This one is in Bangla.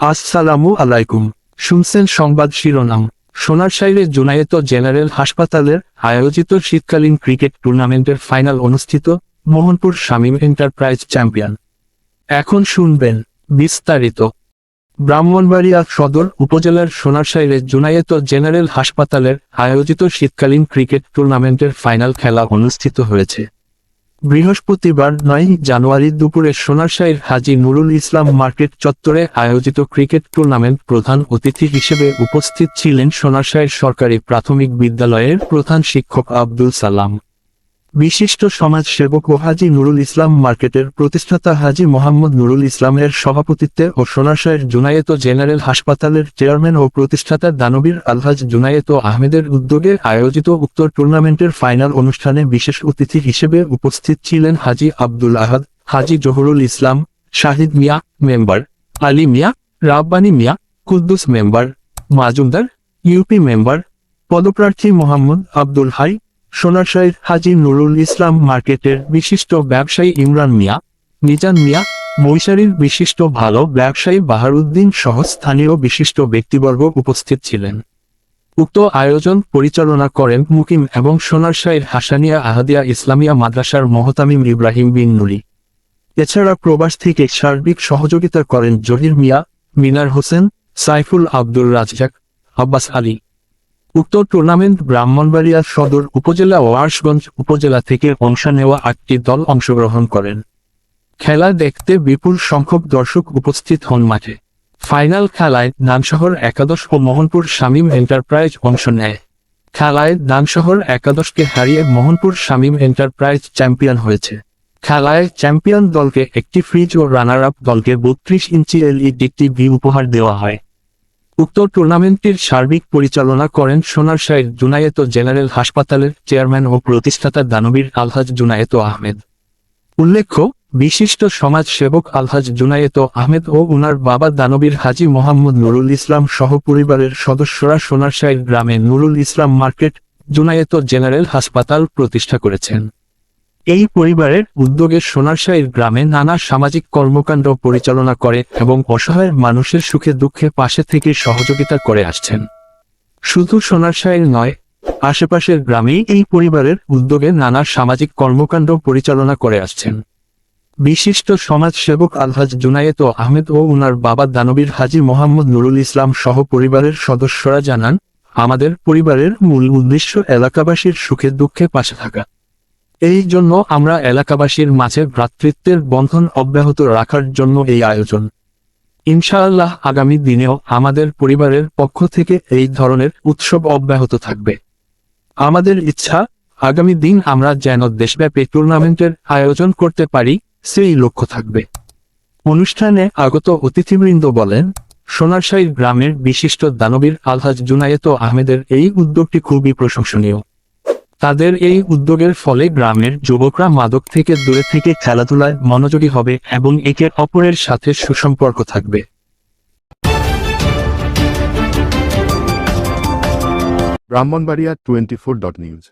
আসসালামু আলাইকুম। শুনছেন সংবাদ শিরোনাম। সোনারশাইরে জুনায়েত জেনারেল হাসপাতালের আয়োজিত শীতকালীন ক্রিকেট টুর্নামেন্টের ফাইনাল অনুষ্ঠিত মোহনপুর শামীম এন্টারপ্রাইজ চ্যাম্পিয়ন। এখন শুনবেন বিস্তারিত। ব্রাহ্মণবাড়িয়া সদর উপজেলার সোনারশাইরে জুনায়েত জেনারেল হাসপাতালের আয়োজিত শীতকালীন ক্রিকেট টুর্নামেন্টের ফাইনাল খেলা অনুষ্ঠিত হয়েছে। বৃহস্পতিবার নয় জানুয়ারি দুপুরে সোনারশাহীর হাজি নুরুল ইসলাম মার্কেট চত্বরে আয়োজিত ক্রিকেট টুর্নামেন্ট প্রধান অতিথি হিসেবে উপস্থিত ছিলেন সোনারশাহীর সরকারি প্রাথমিক বিদ্যালয়ের প্রধান শিক্ষক আব্দুল সালাম। বিশিষ্ট সমাজসেবক ও হাজী নুরুল ইসলাম মার্কেটের প্রতিষ্ঠাতা হাজী মোহাম্মদ নুরুল ইসলামের সভাপতিত্বে ও সোনারশাহের জুনায়েত জেনারেল হাসপাতালের চেয়ারম্যান ও প্রতিষ্ঠাতা দানবীর আলহাজ জুনায়েত আহমেদের উদ্যোগে আয়োজিত উক্ত টুর্নামেন্টের ফাইনাল অনুষ্ঠানে বিশেষ অতিথি হিসেবে উপস্থিত ছিলেন Haji Abdul Ahad, Haji Zahurul Islam, Shahid Mia member, Ali Mia, Rabbani Mia, Kuddus member, Majumdar, UP member, পদপ্রার্থী মোহাম্মদ আব্দুল হাই সোনারশাহীর হাজী নুরুল ইসলাম মার্কেটের বিশিষ্ট ব্যবসায়ী ইমরান মিয়া নিজান মিয়া মৈশারীর বিশিষ্ট ভালো ব্যবসায়ী বাহারুদ্দিন সহ স্থানীয় বিশিষ্ট ব্যক্তিবর্গ উপস্থিত ছিলেন। উক্ত আয়োজন পরিচালনা করেন মুকিম এবং সোনারশাহীর হাসানিয়া আহাদিয়া ইসলামিয়া মাদ্রাসার মহতামিম ইব্রাহিম বিন নুরি। এছাড়া প্রবাস থেকে সার্বিক সহযোগিতা করেন জহির মিয়া, মিনার হোসেন, সাইফুল আব্দুর রাজ্জাক, আব্বাস আলী। উক্ত টুর্নামেন্ট ব্রাহ্মণবাড়িয়া সদর উপজেলা ও আশগঞ্জ উপজেলা থেকে অংশ নেওয়া আটটি দল অংশগ্রহণ করেন। খেলা দেখতে বিপুল সংখ্যক দর্শক উপস্থিত হন মাঠে। ফাইনাল খেলায় নানশহর একাদশ ও মোহনপুর শামীম এন্টারপ্রাইজ অংশ নেয়। খেলায় নানশহর একাদশকে হারিয়ে মোহনপুর শামীম এন্টারপ্রাইজ চ্যাম্পিয়ন হয়েছে। খেলায় চ্যাম্পিয়ন দলকে একটি ফ্রিজ ও রানার আপ দলকে বত্রিশ ইঞ্চি এলইডি টিভি উপহার দেওয়া হয়। উক্ত টুর্নামেন্টটির সার্বিক পরিচালনা করেন সোনারশাহীর জুনায়েত জেনারেল হাসপাতালের চেয়ারম্যান ও প্রতিষ্ঠাতা দানবীর আলহাজ জুনায়েত আহমেদ। উল্লেখ্য, বিশিষ্ট সমাজ সেবক আলহাজ জুনায়েত আহমেদ ও উনার বাবা দানবীর হাজী মোহাম্মদ নুরুল ইসলাম সহ পরিবারের সদস্যরা সোনারশাহীর গ্রামে নুরুল ইসলাম মার্কেট জুনায়েত জেনারেল হাসপাতাল প্রতিষ্ঠা করেছেন। এই পরিবারের উদ্যোগে সোনারশাহীর গ্রামে নানা সামাজিক কর্মকাণ্ড পরিচালনা করে এবং অসহায় মানুষের সুখে দুঃখে পাশে থেকে সহযোগিতা করে আসছেন। শুধু সোনারশাহীর নয়, আশেপাশের গ্রামেই এই পরিবারের উদ্যোগে নানা সামাজিক কর্মকাণ্ড পরিচালনা করে আসছেন। বিশিষ্ট সমাজসেবক আলহাজ জুনায়েত আহমেদ ও উনার বাবা দানবীর হাজী মোহাম্মদ নুরুল ইসলাম সহ পরিবারের সদস্যরা জানান, আমাদের পরিবারের মূল উদ্দেশ্য এলাকাবাসীর সুখে দুঃখে পাশে থাকা। এই জন্য আমরা এলাকাবাসীর মাঝে ভ্রাতৃত্বের বন্ধন অব্যাহত রাখার জন্য এই আয়োজন। ইনশাআল্লাহ আগামী দিনেও আমাদের পরিবারের পক্ষ থেকে এই ধরনের উৎসব অব্যাহত থাকবে। আমাদের ইচ্ছা, আগামী দিন আমরা যেন দেশব্যাপী টুর্নামেন্টের আয়োজন করতে পারি, সেই লক্ষ্য থাকবে। অনুষ্ঠানে আগত অতিথিবৃন্দ বলেন সোনারশাহী গ্রামের বিশিষ্ট দানবীর আলহাজ জুনায়েত আহমেদের এই উদ্যোগটি খুবই প্রশংসনীয়। তাদের এই উদ্যোগের ফলে গ্রামের যুবকরা মাদক থেকে দূরে থেকে খেলাধুলায় মনোযোগী হবে এবং একে অপরের সাথে সুসম্পর্ক থাকবে। Brahmanbaria twenty four dot news.